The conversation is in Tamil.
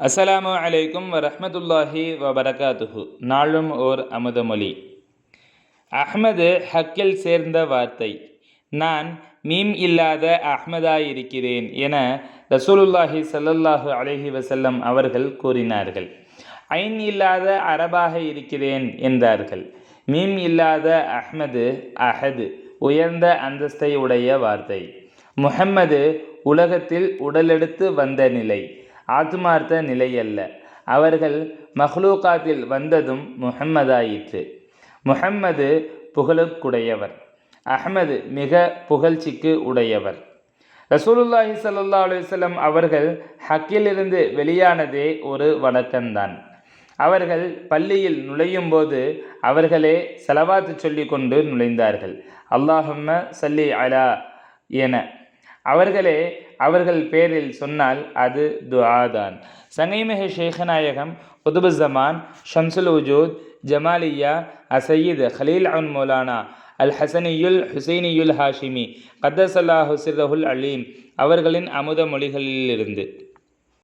அஸ்ஸலாமு அலைக்கும் வரஹ்மத்துல்லாஹி வபரகாத்துஹு. நாளும் ஓர் அமுதமொழி அஹ்மது ஹக்கில் சேர்ந்த வார்த்தை. நான் மீம் இல்லாத அஹ்மதாயிருக்கிறேன் என ரசூலுல்லாஹி சல்லல்லாஹு அலஹி வசல்லம் அவர்கள் கூறினார்கள். ஐன் இல்லாத அரபாக இருக்கிறேன் என்றார்கள். மீம் இல்லாத அஹ்மது அஹது உயர்ந்த அந்தஸ்தை உடைய வார்த்தை. முஹம்மது உலகத்தில் உடலெடுத்து வந்த நிலை. ஆத்மார்த்த நிலையல்ல. அவர்கள் மஹ்லூகாத்தில் வந்ததும் முஹம்மதாயிற்று. முஹம்மது புகழுக்குடையவர். அஹமது மிக புகழ்ச்சிக்கு உடையவர். ரசூலுல்லாஹி சல்லா அலுவலம் அவர்கள் ஹக்கிலிருந்து வெளியானதே ஒரு வழக்கம்தான் அவர்கள் பள்ளியில் நுழையும் போது அவர்களே செலவாத்து சொல்லி கொண்டு நுழைந்தார்கள். அல்லாஹம்ம சல்லி அலா என அவர்களே அவர்கள் பேரில் சொன்னால் அது துஆதான். சங்கைமிகு ஷேகநாயகம் குதுபு ஜமான் ஷம்சுல் உஜூத் ஜமாலியா அசையீத் ஹலீல் அன் மௌலானா அல் ஹசனியுல் ஹுசைனியுல் ஹாஷிமி கத்தசல்லா ஹுசிரஹுல் அலீம் அவர்களின் அமுத மொழிகளிலிருந்து.